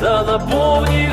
та наповнює.